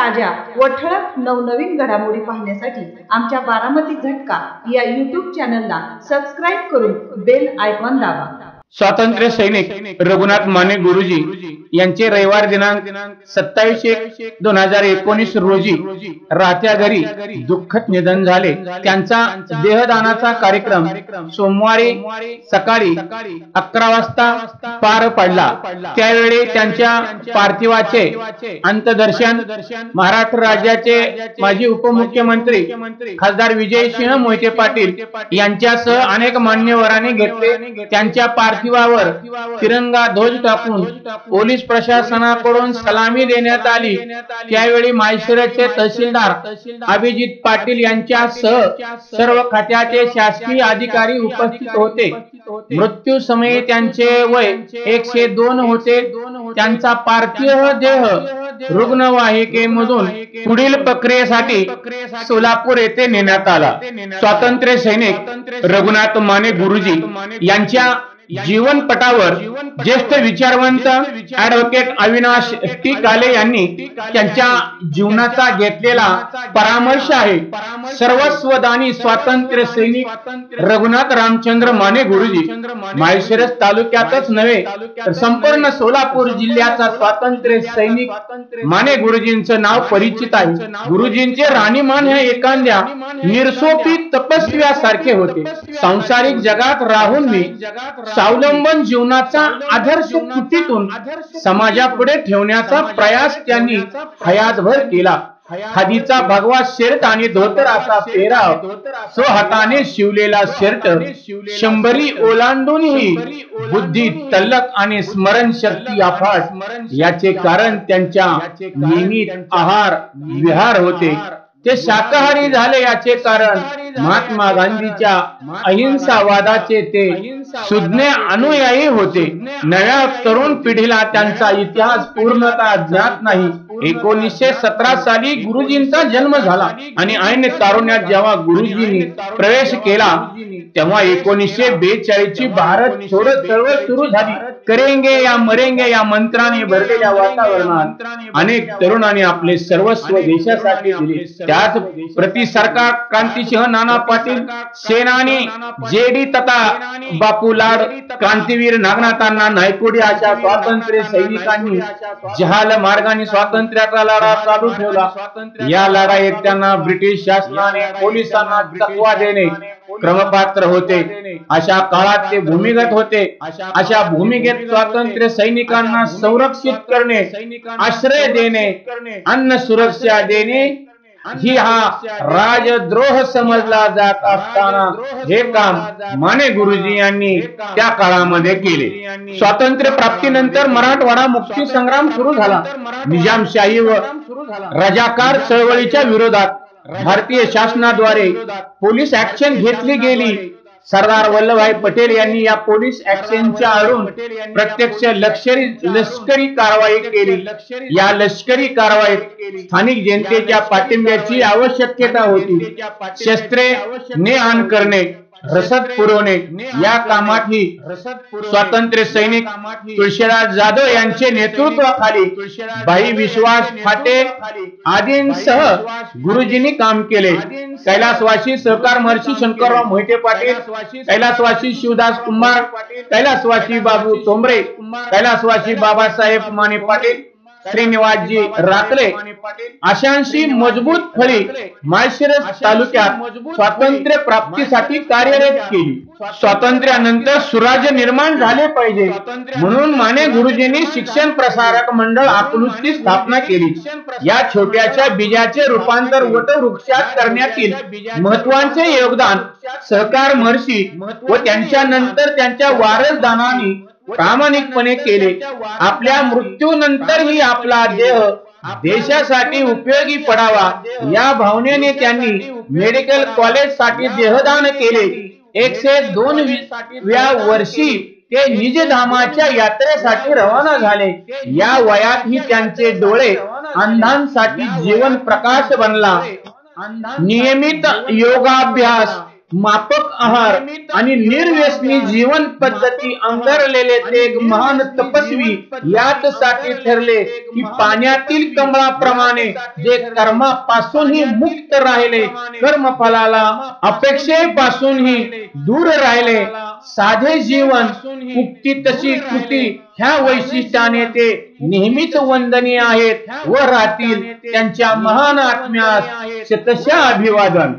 ताज्या व ठळक नवनवीन घडामोडी पाहण्यासाठी आमच्या बारामती झटका या युट्यूब चॅनलला सबस्क्राईब करून बेल आयकॉन दाबा. स्वातंत्र्य सैनिक रघुनाथ माने गुरुजी यांचे रविवार दिनांक सत्तावीस एक दोन हजार एकोणीस रोजी राहत्या घरी दुःखद निधन झाले. त्यांचा देहदानाचा कार्यक्रम सोमवारी सकाळी अकरा वाजता पार पडला. त्यावेळी त्यांच्या पार्थिवाचे अंतदर्शन महाराष्ट्र राज्याचे माजी उपमुख्यमंत्री खासदार विजय सिंह मोहिते पाटील यांच्यासह अनेक मान्यवरांनी घेतले. त्यांच्या पार्थिवावर तिरंगा ध्वज टाकून पोलीस पोलीस प्रशासनाकडून सलामी देण्यात आली. त्यावेळी माहेश्वराचे तहसीलदार अभिजित पाटील यांच्यासह सर्व खात्याचे शासकीय अधिकारी उपस्थित होते. मृत्यू समयी त्यांचे वय एकशे दोन होते. त्यांचा पार्थिव देह रुग्णवाहिकेमधून पुढील प्रक्रियेसाठी सोलापूर येथे नेण्यात आला. स्वातंत्र्य सैनिक रघुनाथ माने गुरुजी यांच्या जीवनपटावर ज्येष्ठ विचारवंत ऍडव्होकेट अविनाश टी काले यांनी त्यांच्या जीवनाचा घेतलेला परामर्श आहे. सर्वस्वदानी स्वातंत्र्य सैनिक रघुनाथ रामचंद्र माने गुरुजी. माळशिरस तालुक्यातच नव्हे तर संपूर्ण सोलापूर जिल्ह्याचा स्वातंत्र्य सैनिक माने गुरुजींचं नाव परिचित आहे. गुरुजींचे राणीमान हे एखाद्या निर्सोपी तपस्व्यासारखे होते. सांसारिक जगात राहून मी स्वावलंबन जीवनाचा आदर्श कुटीतून समाजापुढे ठेवण्याचा प्रयास त्यांनी हयातभर केला. खादीचा भगवा शर्ट आणि धोतर असा पेराव स्वहाताने शिवलेला शर्ट शंभरी ओलांडूनही बुद्धी तल्लक आणि स्मरण शक्ती अफाट याचे कारण त्यांच्या नियमित आहार विहार होते. ते शाकाहारी झाले याचे कारण. महात्मा गांधीच्या अहिंसावादाचे ते सुज्ञ अनुयायी होते. नव्या तरुण पिढीला त्यांचा इतिहास पूर्णतः ज्ञात नाही. एकोणीसशे सतरा साली गुरुजींचा जन्म झाला आणि ऐन तारुण्यात जेव्हा गुरुजींनी प्रवेश केला तेव्हा एकोणीसशे बेचाळीस ची भारत छोडो चळवळ सुरू झाली. करेंगे या मरेंगे या मंत्राने भरलेल्या वातावरणात अनेक तरुणांनी आपले सर्वस्व देशासाठी दिले. त्याच प्रति सरकार क्रांतीसिंह नाना पाटील सेनानी जेडी तथा बापू लाड क्रांतीवीर नागनाथांना नायकोडी अशा स्वातंत्र्य सैनिकांनी जहाल मार्गाने स्वातंत्र्याचा लढा चालू ठेवला. या लढाईत त्यांना ब्रिटिश शासनाने पोलिसांना चकवा देणे. क्रमपात्र होते. अशा काळात ते भूमिगत होते. अशा भूमिगत स्वातंत्र्य सैनिकांना संरक्षित करणे आश्रय देणे अन्न सुरक्षा देणे ही हा राजद्रोह समजला जात असताना हे काम माने गुरुजी यांनी त्या काळामध्ये केले. स्वातंत्र्य प्राप्तीनंतर मराठवाडा मुक्ती संग्राम सुरू झाला. निजामशाही व रजाकार चळवळीच्या विरोधात भारतीय शासनाद्वारे पोलीस ऍक्शन घेतली गेली. सरदार वल्लभभाई पटेल यांनी या पोलीस ऍक्शनच्या आडून प्रत्यक्ष लष्करी लष्करी कारवाई केली. या लष्करी कारवाईत स्थानिक जनतेच्या पाठिंब्याची आवश्यकता होती. शस्त्रे ने आण करणे. रसद पुरवणे या कामातही स्वातंत्र्य सैनिक तुळशीराज जाधव यांचे नेतृत्वाखाली भाई विश्वास फाटे आदींसह गुरुजींनी काम केले. कैलासवासी सहकार महर्षी शंकरराव मोहिते पाटील कैलासवासी शिवदास कुंभार कैलासवासी बाबू तोंबरे कैलासवासी बाबासाहेब माने पाटील श्रीनिवासजी राखले अशांशी मजबूत फळी माळशिरस तालुक्यात स्वातंत्र्य प्राप्तीसाठी कार्यरत केली. स्वातंत्र्यानंतर सुराज्य निर्माण झाले पाहिजे. म्हणून माने गुरुजींनी शिक्षण प्रसारक मंडळ अकलूजची स्थापना केली. या छोट्याच्या बीजाचे रूपांतर वटवृक्षात करण्यातील महत्त्वाचे योगदान सहकार महर्षी व त्यांच्या नंतर त्यांच्या वारसदानांनी प्रामाणिकपणे केले. आपल्या मृत्यूनंतरही आपला देह देशासाठी उपयोगी पडावा. या भावनेने त्यांनी मेडिकल कॉलेजसाठी देहदान केले. एकशे दोन व्या वर्षी ते निजधामाच्या यात्रेसाठी रवाना झाले. या वयातही त्यांचे डोळे अंधांसाठी जीवन प्रकाश बनला. नियमित योगाभ्यास मापक आहार आणि निर्व्यसनी जीवन पद्धती अंगरलेले ते एक महान तपस्वी याचसाठी ठरले की पाण्यातील कमळाप्रमाणे जे कर्मापासूनही मुक्त राहिले कर्मफलाला अपेक्षेपासूनही दूर राहिले. साधे जीवन मुक्ती तशी कृती ह्या वैशिष्ट्याने ते नेहमीच वंदनीय आहेत व राहतील त्यांच्या महान आत्म्यास शतशा अभिवादन.